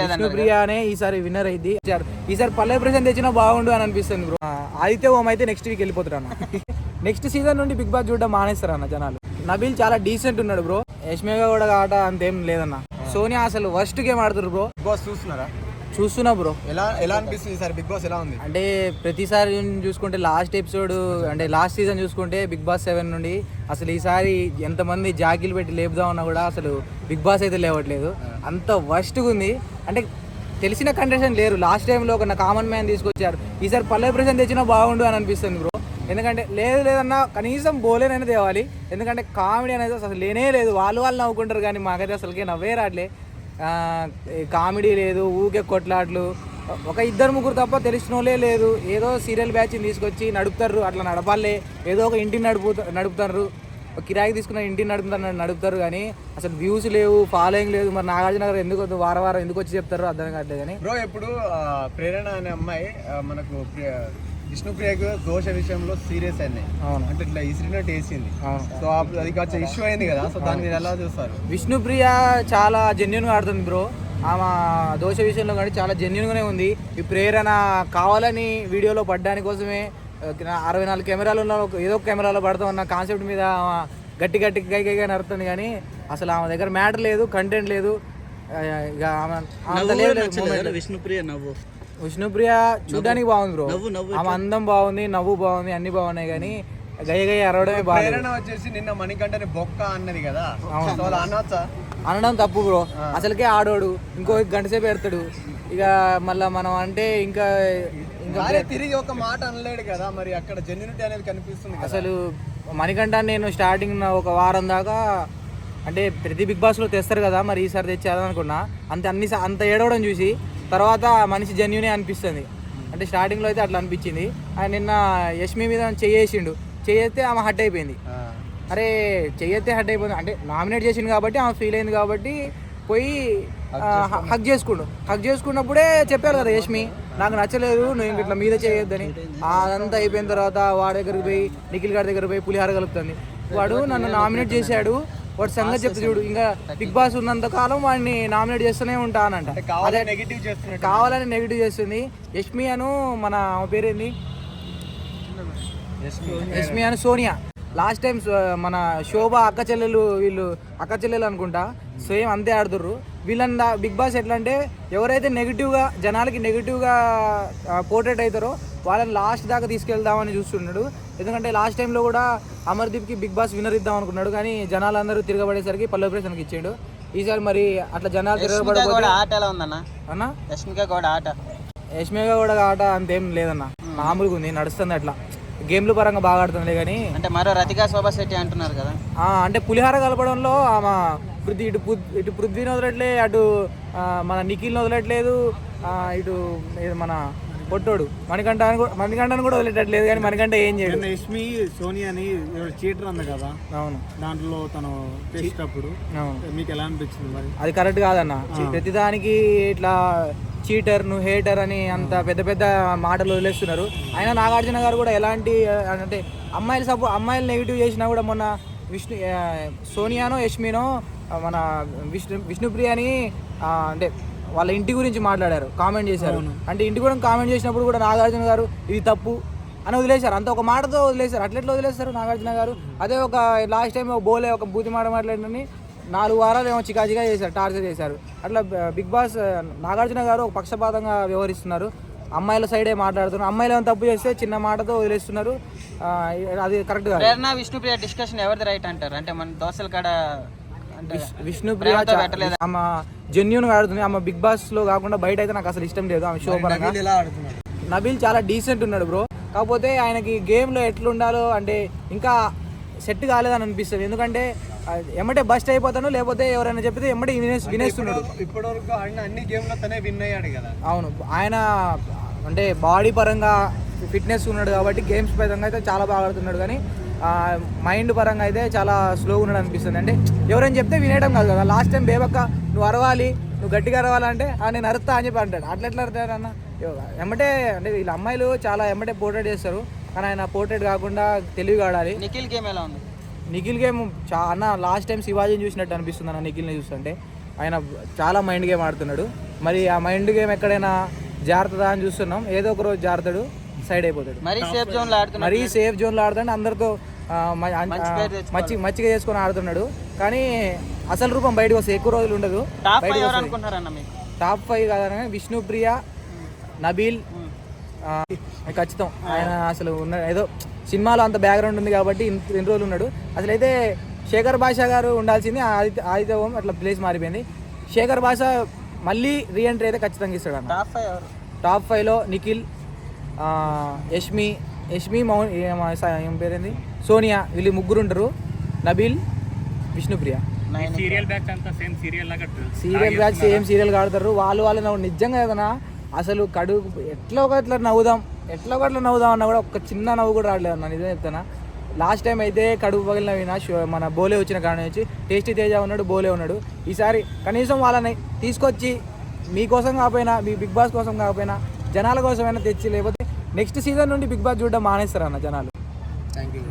విష్ణుప్రియానే ఈసారి విన్నర్ అయింది. ఈసారి పల్లె ప్రశాంత్ తెచ్చినా బాగుండు అని అనిపిస్తుంది బ్రో ఆదిత్య ఓం అయితే నెక్స్ట్ వీక్ వెళ్ళిపోతాడు అన్న. నెక్స్ట్ సీజన్ నుండి బిగ్ బాస్ చూడడం మానేస్తారు అన్న జనాలు. నబీల్ చాలా డీసెంట్ ఉన్నాడు బ్రో యష్మేగా కూడా ఆట అంతేం లేదన్న. సోనియా అసలు వర్స్ట్ గేమ్ ఆడుతున్నారు బ్రో బిగ్ బాస్ చూస్తున్నారా? చూస్తున్నా బ్రో ఎలా ఎలా అనిపిస్తుంది సార్? బిగ్ బాస్ ఎలా ఉంది? అంటే ప్రతిసారి చూసుకుంటే లాస్ట్ ఎపిసోడ్ అంటే లాస్ట్ సీజన్ చూసుకుంటే బిగ్ బాస్ సెవెన్ నుండి అసలు ఈసారి ఎంతమంది జాకీలు పెట్టి లేపుదామన్నా కూడా అసలు బిగ్ బాస్ అయితే లేవట్లేదు. అంత వర్స్ట్గా ఉంది. అంటే తెలిసిన కండిషన్ లేరు. లాస్ట్ టైంలో ఒక కామన్ మ్యాన్ తీసుకొచ్చారు. ఈసారి పల్లె ప్రశాంత్ తెచ్చినా బాగుండు అని అనిపిస్తుంది బ్రో ఎందుకంటే లేదు లేదన్నా కనీసం బోలేనైనా తేవాలి. ఎందుకంటే కామెడీ అనేది అసలు లేనే లేదు. వాళ్ళు వాళ్ళు నవ్వుకుంటారు కానీ మాకైతే అసలుకే నవ్వే రాట్లే. కామెడీ లేదు ఊకే కొట్లాట్లు. ఒక ఇద్దరు ముగ్గురు తప్ప తెలిసిన వాళ్ళే లేదు. ఏదో సీరియల్ బ్యాచ్ని తీసుకొచ్చి నడుపుతారు అట్లా నడపాలే. ఏదో ఒక ఇంటిని నడుపు నడుపుతారు. కిరాయికి తీసుకున్న ఇంటిని నడుపుతారు నడుపుతారు కానీ అసలు వ్యూస్ లేవు ఫాలోయింగ్ లేదు. మరి నాగార్జున గారు ఎందుకు వద్దు, వారం వారం ఎందుకు వచ్చి చెప్తారు అర్థం కావట్లేదు కానీ బ్రో ఇప్పుడు ప్రేరణ అనే అమ్మాయి మనకు విష్ణుప్రియకు దోష విషయంలో సీరియస్ అయింది అవును. అంటే ఇట్లా ఇసిరినట్టు వేసింది. అవును. సో అప్పుడు అది కొంచెం ఇష్యూ అయింది కదా సో దాన్ని మీరు ఎలా చూస్తారు? విష్ణుప్రియ చాలా జెన్యున్గా ఆడుతుంది బ్రో. ఆమె దోష విషయంలో కానీ చాలా జెన్యున్గానే ఉంది. ఈ ప్రేరణ కావాలని వీడియోలో పడ్డాని కోసమే అరవై నాలుగు కెమెరాలలో ఒక- ఏదో ఒక కెమెరాలో పడతాం అన్న కాన్సెప్ట్ మీద గట్టి గట్టి గై గైగా నడుతుంది కానీ అసలు ఆమె దగ్గర మ్యాటర్ లేదు కంటెంట్ లేదు. ఇక ఆమె అంత లేదు లేదు moment. విష్ణుప్రియ నవ్వు. విష్ణుప్రియ చూడడానికి బాగుంది బ్రో నవ్వు నవ్వు ఆమె అందం బాగుంది నవ్వు బాగుంది అన్ని బాగున్నాయి కానీ గయ గయ అరవడమే బాగుంది ప్రేరణ వచ్చేసి నిన్న మణికంఠని బొక్క అన్నది కదా? సో అలా అనొచ్చా? అనడం తప్పు బ్రో అసలుకే ఆడోడు. ఇంకో గంట సేపు పెడతాడు ఇక మళ్ళా మనం అంటే ఇంకా ఇంకా అరే తిరిగి ఒక మాట అనలేడు కదా? మరి అక్కడ జెన్యునిటీ అనేది కనిపిస్తుంది కదా? అసలు మణికంఠ నేను స్టార్టింగ్ ఒక వారం దాకా అంటే ప్రతి బిగ్ బాస్లో తెస్తారు కదా? మరి ఈసారి తెచ్చారు అనుకున్నా. అంత అన్ని అంత ఏడవడం చూసి తర్వాత మనిషి జెన్యునే అనిపిస్తుంది. అంటే స్టార్టింగ్లో అయితే అట్లా అనిపించింది. ఆయన నిన్న యష్మి మీద చెయ్యేసిండు చెయ్యేస్తే ఆమె హట్ అయిపోయింది. అరే చెయ్యతే హట్ అయిపోయింది. అంటే నామినేట్ చేసింది కాబట్టి ఆమె ఫీల్ అయింది కాబట్టి పోయి హక్ చేసుకుండు. హక్ చేసుకున్నప్పుడే చెప్పారు కదా యష్మి నాకు నచ్చలేదు నువ్వు ఇంక ఇట్లా మీద చేయొద్దని. అదంతా అయిపోయిన తర్వాత వాడి దగ్గరికి పోయి నిఖిల్ గారి దగ్గర పోయి పులిహార కలుపుతుంది. వాడు నన్ను నామినేట్ చేశాడు. వాడు సంగతి చెప్తే చూడు. ఇంకా బిగ్ బాస్ ఉన్నంత కాలం వాడిని నామినేట్ చేస్తూనే ఉంటానంట కావాలని నెగిటివ్ చేస్తున్నట్టు కావాలని నెగిటివ్ చేస్తుంది. యష్మి అను మన పేరేంది? యష్మి అని సోనియా. లాస్ట్ టైం మన శోభ అక్క చెల్లెలు వీళ్ళు అక్క చెల్లెలు అనుకుంటా సేమ్ అంతే ఆడుతుర్రు. వీళ్ళని దా- బిగ్ బాస్ ఎట్లా అంటే ఎవరైతే నెగిటివ్గా జనాలకి నెగిటివ్గా పోర్ట్రేట్ అవుతారో వాళ్ళని లాస్ట్ దాకా తీసుకెళ్దామని చూస్తున్నాడు. ఎందుకంటే లాస్ట్ టైంలో కూడా అమర్దీప్కి బిగ్ బాస్ విన్నర్ ఇద్దాం అనుకున్నాడు కానీ జనాలందరూ తిరగబడేసరికి పల్లె ప్రశ్నకి ఇచ్చాడు ఈసారి మరి అట్లా జనాలు తిరగబడకపోతే ఆట ఎలా ఉందన్న? అన్న? యష్మిక కూడా ఆట. ఆట అంతేం లేదన్న. మామూలుగా ఉంది నడుస్తుంది అట్లా. గేమ్లు పరంగా బాగా ఆడుతుంది కానీ అంటే మరో రతికా శోభా శెట్టి అంటున్నారు కదా. అంటే పులిహార కలపడంలో ఆమె పృథ్వీ ఇటు ఇటు పృథ్వీని వదలట్లే అటు మన నిఖిల్ని వదలట్లేదు ఇటు మన పొట్టోడు మణికంఠ కూడా మణికంఠని కూడా వదిలేటట్లేదు కానీ మణికంఠ ఏం చేయడు. యష్మి సోనియాని చీటర్ అంది కదా? అవును. దాంట్లో తను చేసేటప్పుడు మీకు ఎలా అనిపించింది మరి? అది కరెక్ట్ కాదన్న. ప్రతిదానికి ఇట్లా చీటర్ నువ్వు హేటర్ అని అంత పెద్ద పెద్ద మాటలు వదిలేస్తున్నారు. అయినా నాగార్జున గారు కూడా ఎలాంటి అంటే అమ్మాయిలు సపో అమ్మాయిలు నెగిటివ్ చేసినా కూడా మొన్న విష్ణు సోనియానో యష్మినో మన విష్ణు విష్ణుప్రియని అంటే వాళ్ళ ఇంటి గురించి మాట్లాడారు కామెంట్ చేశారు. అంటే ఇంటి గురించి కామెంట్ చేసినప్పుడు కూడా నాగార్జున గారు ఇది తప్పు అని వదిలేశారు. అంత ఒక మాటతో వదిలేశారు. అట్లెట్లా వదిలేస్తారు నాగార్జున గారు? అదే ఒక లాస్ట్ టైం బోలే ఒక బూతి మాట మాట్లాడినని నాలుగు వారాలు ఏమో చికాచిగా చేశారు టార్చర్ చేశారు. అట్లా బిగ్ బాస్ నాగార్జున గారు ఒక పక్షపాతంగా వ్యవహరిస్తున్నారు. అమ్మాయిల సైడే మాట్లాడుతున్నారు. అమ్మాయిలు ఏమైనా తప్పు చేస్తే చిన్న మాటతో వదిలేస్తున్నారు. అది కరెక్ట్ కాదు. ప్రేరణ విష్ణుప్రియ డిస్కషన్ ఎవరిది రైట్ అంటారు? అంటే మన దోశల కాడ విష్ణుప్రియ. ఆమె జెన్యున్గా ఆడుతుంది. ఆమె బిగ్ బాస్లో కాకుండా బయట అయితే నాకు అసలు ఇష్టం లేదు. ఆమె షో పరంగా. నబీల్ చాలా డీసెంట్ ఉన్నాడు బ్రో కాకపోతే ఆయనకి గేమ్లో ఎట్లుండాలో అంటే ఇంకా సెట్ కాలేదని అనిపిస్తుంది. ఎందుకంటే ఎమ్మటే బస్ట్ అయిపోతాను లేకపోతే ఎవరైనా చెప్తే ఎమ్మటే వినేస్ వినేస్తున్నాడు. ఇప్పటి వరకు ఆడిన అన్ని గేమ్లో తనే విన్ అయ్యాడు కదా. అవును. ఆయన అంటే బాడీ పరంగా ఫిట్నెస్ ఉన్నాడు కాబట్టి గేమ్స్ పరంగా అయితే చాలా బాగా ఆడుతున్నాడు. కానీ మైండ్ పరంగా అయితే చాలా స్లోగా ఉన్నాడు అనిపిస్తుంది. అంటే ఎవరైనా చెప్తే వినేయడం కాదు కదా. లాస్ట్ టైం బేబక్క నువ్వు అరవాలి నువ్వు గట్టిగా అరవాలంటే "ఆ, నేను అరుస్తా అని చెప్పి అంటాడు. అట్లా ఎట్లా అరుతాడు అన్న? ఎమ్మటే అంటే వీళ్ళ అమ్మాయిలు చాలా ఎమ్మటే పోర్ట్రేట్ చేస్తారు. కానీ ఆయన పోర్ట్రేట్ కాకుండా తెలివిగా ఆడాలి. నిఖిల్ గేమ్ ఎలా ఉంది? నిఖిల్ గేమ్ చా అన్న లాస్ట్ టైం శివాజీని చూసినట్టు అనిపిస్తుంది అన్న నిఖిల్ని చూస్తుంటే. ఆయన చాలా మైండ్ గేమ్ ఆడుతున్నాడు. మరి ఆ మైండ్ గేమ్ ఎక్కడైనా జారుతుందా అని చూస్తున్నాం. ఏదో ఒక రోజు జారుతాడు సైడ్ అయిపోతాడు. మరీ సేఫ్ జోన్లో మరీ సేఫ్ జోన్లో ఆడుతాడు అందరితో మంచి మచ్చిగా చేసుకొని ఆడుతున్నాడు. కానీ అసలు రూపం బయటకు వస్తే ఎక్కువ రోజులు ఉండదు. టాప్ ఫైవ్ కాదనగా విష్ణుప్రియ నబీల్. ఆ, ఖచ్చితం. ఆయన అసలు ఉన్న ఏదో సినిమాలో అంత బ్యాక్గ్రౌండ్ ఉంది కాబట్టి ఇన్ని రోజులు ఉన్నాడు. అసలు అయితే శేఖర్ భాష గారు ఉండాల్సింది ఆదిత్య ఆదిత్య ఓం అట్లా ప్లేస్ మారిపోయింది. శేఖర్ భాష మళ్ళీ రీఎంట్రీ అయితే ఖచ్చితంగా ఇస్తాడు అన్న టాప్ ఫైవ్ టాప్ ఫైవ్లో నిఖిల్ యష్మి యష్మి మౌన్ ఏం పేరేంది? సోనియా వీళ్ళు ముగ్గురు ఉంటారు. నబీల్ విష్ణుప్రియ. సీరియల్ బ్యాచ్ అంతా సేమ్ సీరియల్ లాగా సీరియల్ బ్యాచ్ సేమ్ సీరియల్ ఆడతారు వాళ్ళు వాళ్ళు నవ్వు నిజంగా ఏదైనా అసలు కడుగు ఎట్లా ఒక ఎట్లా నవ్వుదాం ఎట్లా ఒక ఎట్లా నవ్వుదాం అన్నా కూడా ఒక చిన్న నవ్వు కూడా రావట్లేదు అన్న నిజం చెప్తానా లాస్ట్ టైం అయితే కడుపు పగిలిన వినా షో- మన బోలే వచ్చిన కాడ నుంచి టేస్టీ తేజ ఉన్నాడు బోలే ఉన్నాడు. ఈసారి కనీసం వాళ్ళని తీసుకొచ్చి మీకోసం కాకపోయినా మీ బిగ్ బాస్ కోసం కాకపోయినా జనాల కోసమైనా తెచ్చి లేకపోతే నెక్స్ట్ సీజన్ నుండి బిగ్ బాస్ చూడడం మానేస్తారు అన్న జనాలు. Thank you